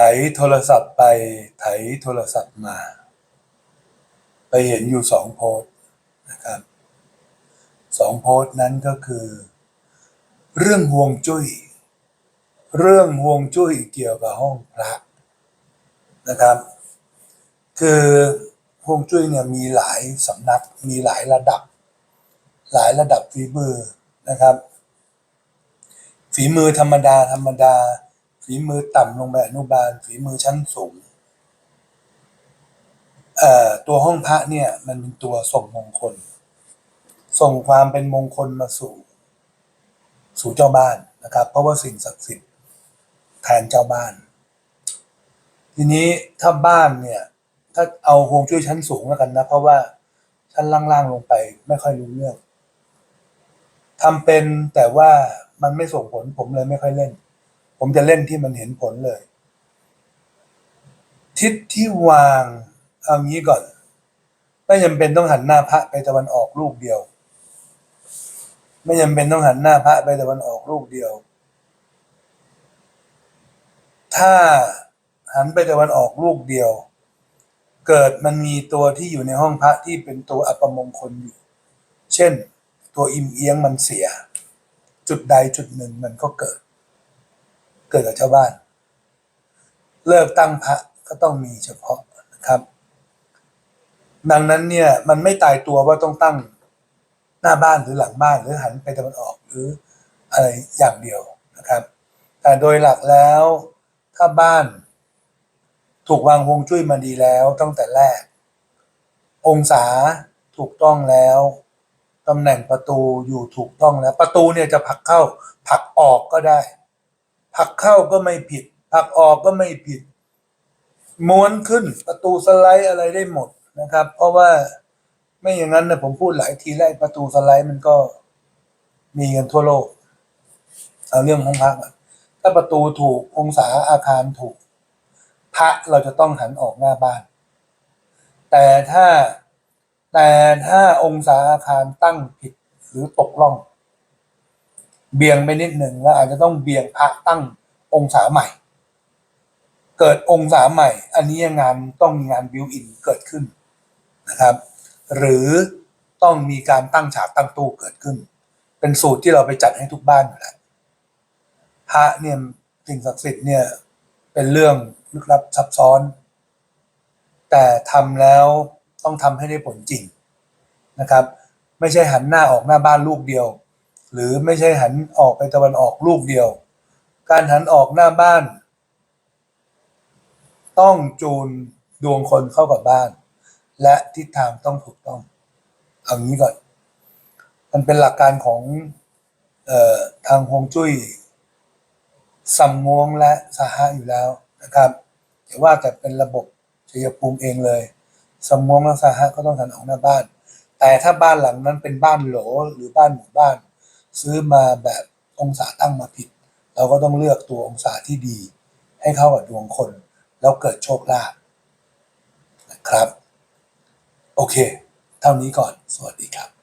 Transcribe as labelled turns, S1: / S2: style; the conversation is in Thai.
S1: ไถโทรศัพท์ไปไถโทรศัพท์มา ไปเห็นอยู่สองโพสนะครับสองโพสนั้นก็คือ เรื่องห่วงจุ้ย เรื่องห่วงจุ้ยเกี่ยวกับห้องพระนะครับ คือห่วงจุ้ยเนี่ยมีหลายสำนักมีหลายระดับ หลายระดับฝีมือนะครับ ฝีมือธรรมดาธรรมดา ฝีมือต่ำลงไปอนุบาล ฝีมือชั้นสูงเอ่อตัวห้องพระเนี่ยมันเป็นตัวส่งมงคล ส่งความเป็นมงคลมาสู่ สู่เจ้าบ้านนะครับ เพราะว่าสิ่งศักดิ์สิทธิ์แทนเจ้าบ้าน ทีนี้ถ้าบ้านเนี่ย ถ้าเอาฮวงจุ้ยชั้นสูงแล้วกันนะ เพราะว่าชั้นล่างๆลงไปไม่ค่อยรู้เรื่องทำเป็นแต่ว่ามันไม่ส่งผลผมเลยไม่ค่อยเล่น ผมจะเล่นที่มันเห็นผลเลย ทิศที่วางเอางี้ก่อน ไม่จำเป็นต้องหันหน้าพระไปตะวันออกลูกเดียว ไม่จำเป็นต้องหันหน้าพระไปตะวันออกลูกเดียว ถ้าหันไปตะวันออกลูกเดียว เกิดมันมีตัวที่อยู่ในห้องพระที่เป็นตัวอัปมงคลอยู่ เช่น ตัวอิมเอียงมันเสีย จุดใดจุดหนึ่งมันก็เกิด เกิดกับชาวบ้าน เลิกตั้งพระก็ต้องมีเฉพาะนะครับ ดังนั้นเนี่ยมันไม่ตายตัวว่าต้องตั้งหน้าบ้านหรือหลังบ้านหรือหันไปตะวันออกหรืออะไรอย่างเดียวนะครับ แต่โดยหลักแล้วถ้าบ้านถูกวางฮวงจุ้ยมาดีแล้วตั้งแต่แรก องศาถูกต้องแล้วตำแหน่งประตูอยู่ถูกต้องแล้ว ประตูเนี่ยจะผักเข้าผักออกก็ได้ ผักเข้าก็ไม่ผิด ผักออกก็ไม่ผิด ม้วนขึ้นประตูสไลด์อะไรได้หมดนะครับ เพราะว่าไม่อย่างนั้นนะผมพูดหลายทีแล้วประตูสไลด์มันก็มีกันทั่วโลกเอาเรื่องของพระก่อนถ้าประตูถูกองศาอาคารถูกพระเราจะต้องหันออกหน้าบ้าน แต่ถ้าแต่ถ้าองศาอาคารตั้งผิดหรือตกล่อง เบี่ยงไปนิดหนึ่งแล้วอาจจะต้องเบี่ยงพระตั้งองศาใหม่ เกิดองศาใหม่ อันนี้งานต้องมีงานบิวอินเกิดขึ้นนะครับ หรือต้องมีการตั้งฉากตั้งตู้เกิดขึ้น เป็นสูตรที่เราไปจัดให้ทุกบ้านอยู่แล้วพระเนี่ยสิ่งศักดิ์สิทธิ์เนี่ยเป็นเรื่องลึกลับซับซ้อน แต่ทำแล้วต้องทำให้ได้ผลจริงนะครับ ไม่ใช่หันหน้าออกหน้าบ้านลูกเดียว หรือไม่ใช่หันออกไปตะวันออกลูกเดียว การหันออกหน้าบ้าน ต้องจูนดวงคนเข้ากับบ้าน และทิศทางต้องถูกต้องเอางี้ก่อน มันเป็นหลักการของออทางฮวงจุ้ยสัมงวงและสหะอยู่แล้วนะครับแต่ว่าแต่เป็นระบบชัยภูมิเองเลยสัมงวงและสหะก็ต้องหันออกหน้าบ้าน แต่ถ้าบ้านหลังนั้นเป็นบ้านโหลหรือบ้านหมู่บ้าน ซื้อมาแบบองศาตั้งมาผิด เราก็ต้องเลือกตัวองศาที่ดี ให้เข้ากับดวงคน แล้วเกิดโชคลาภนะครับ โอเค เท่านี้ก่อน สวัสดีครับ